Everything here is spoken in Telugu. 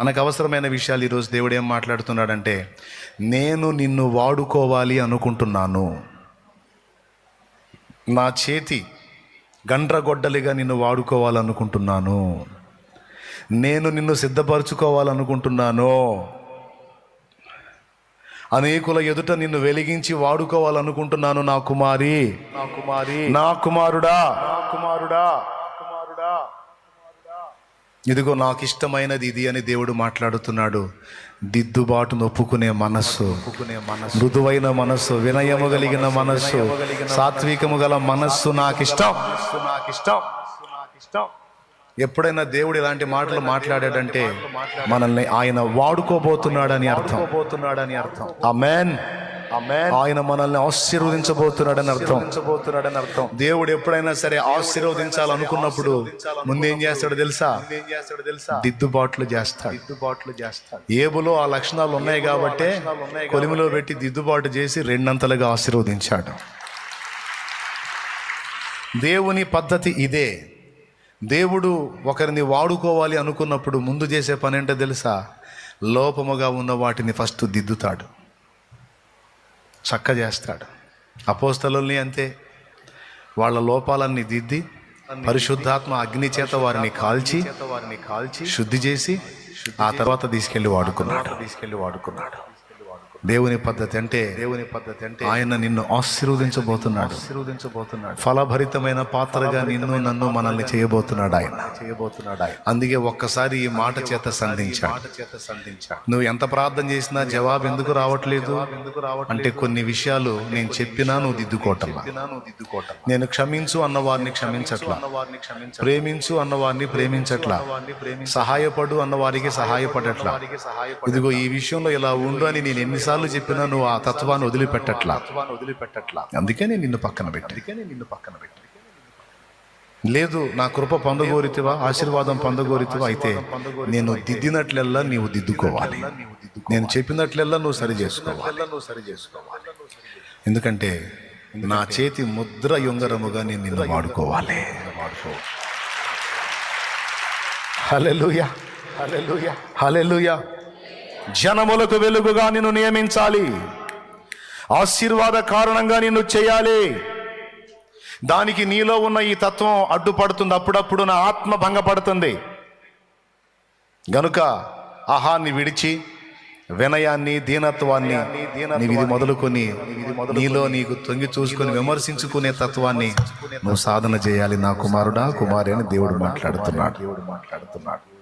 మనకు అవసరమైన విషయాలు ఈరోజు దేవుడు ఏం మాట్లాడుతున్నాడంటే నేను నిన్ను వాడుకోవాలి అనుకుంటున్నాను. నా చేతి గండ్రగొడ్డలిగా నిన్ను వాడుకోవాలనుకుంటున్నాను. నేను నిన్ను సిద్ధపరచుకోవాలనుకుంటున్నాను. అనేకుల ఎదుట నిన్ను వెలిగించి వాడుకోవాలనుకుంటున్నాను నా కుమారి. నా కుమారి. నా కుమారుడా. నా కుమారుడా కుమారుడా. ఇదిగో నాకు ఇష్టమైనది ఇది అని దేవుడు మాట్లాడుతున్నాడు. దిద్దుబాటు నొప్పుకునే మనస్సు ఒప్పుకునే మనస్సు మృదువైన మనస్సు వినయము కలిగిన మనస్సు సాత్వికము గల మనస్సు నాకు ఇష్టం నాకు ఇష్టం నాకు ఇష్టం ఎప్పుడైనా దేవుడు ఇలాంటి మాటలు మాట్లాడాడంటే మనల్ని ఆయన వాడుకోబోతున్నాడని అర్థం. పోతున్నాడని అర్థం. అమెన్ ఆయన మనల్ని ఆశీర్వదించబోతున్నాడని అర్థం. అర్థం. దేవుడు ఎప్పుడైనా సరే ఆశీర్వదించాలనుకున్నప్పుడు ముందేం చేస్తాడో తెలుసా? ఏం చేస్తాడో తెలుసా? దిద్దుబాట్లు చేస్తాడు. దిద్దుబాట్లు చేస్తాడు. ఏబులో ఆ లక్షణాలు ఉన్నాయి కాబట్టే కొలిమిలో పెట్టి దిద్దుబాటు చేసి రెండంతలుగా ఆశీర్వదించాడు. దేవుని పద్ధతి ఇదే. దేవుడు ఒకరిని వాడుకోవాలి అనుకున్నప్పుడు ముందు చేసే పని ఏంటో తెలుసా? లోపముగా ఉన్న వాటిని ఫస్ట్ దిద్దుతాడు. చక్క చేస్తాడు. అపోస్తలని అంతే వాళ్ళ లోపాలన్నీ దిద్ది పరిశుద్ధాత్మ అగ్ని చేత వారిని కాల్చి వారిని కాల్చి శుద్ధి చేసి ఆ తర్వాత తీసుకెళ్ళి వాడుకున్నాడు. తీసుకెళ్ళి వాడుకున్నాడు. దేవుని పద్ధతి అంటే దేవుని పద్ధతి అంటే ఆయన నిన్ను ఆశీర్వదించబోతున్నాడు. ఆశీర్వదించబోతున్నాడు. ఫలభరితమైన పాత్రగా నిన్ను నన్ను మనల్ని చేయబోతున్నాడు ఆయన. చేయబోతున్నాడు ఆయన. అందుకే ఒక్కసారి ఈ మాట చేత సంధించాడు. చేత సంధించాడు. నువ్వు ఎంత ప్రార్థన చేసినా జవాబు ఎందుకు రావట్లేదు? ఎందుకు రావట్లేదు? అంటే కొన్ని విషయాలు నేను చెప్పినా నువ్వు దిద్దుకోవటం నేను క్షమించు అన్న వారిని క్షమించట్లా. ప్రేమించు అన్న వారిని ప్రేమించట్లా. సహాయపడు అన్న వారికి సహాయపడట్లా. ఇదిగో ఈ విషయంలో ఇలా ఉండు అని నేను ఎన్నిసార్లు చెప్పినా నువ్వు ఆ తత్వాన్ని వదిలిపెట్టట్లా. వదిలిపెట్టట్లా. అందుకే నేను నిన్ను పక్కన పెట్టి. నిన్ను పక్కన పెట్టి. లేదు నా కృప పొందగోరితివా ఆశీర్వాదం పొందగోరితివా అయితే నేను దిద్దినట్లెల్లా నీవు దిద్దుకోవాలి. నేను చెప్పినట్లెల్లా నువ్వు సరి చేసుకోవాలి నువ్వు సరి చేసుకోవాలి ఎందుకంటే నా చేతి ముద్ర యొంగరముగా నేను నిన్ను వాడుకోవాలి. హలెలుయా హలెలుయా హలెలుయా జనములకు వెలుగుగా నిన్ను నియమించాలి. ఆశీర్వాద కారణంగా నిన్ను చేయాలి. దానికి నీలో ఉన్న ఈ తత్వం అడ్డుపడుతుంది. అప్పుడప్పుడు నా ఆత్మ భంగపడుతుంది. గనుక ఆహాన్ని విడిచి వినయాన్ని దీనత్వాన్ని నీవు ఇది మొదలుకొని నీలో నీకు తొంగి చూసుకొని విమర్శించుకునే తత్వాన్ని నువ్వు సాధన చేయాలి. నా కుమారుడా కుమారి అని దేవుడు మాట్లాడుతున్నాడు దేవుడు మాట్లాడుతున్నాడు.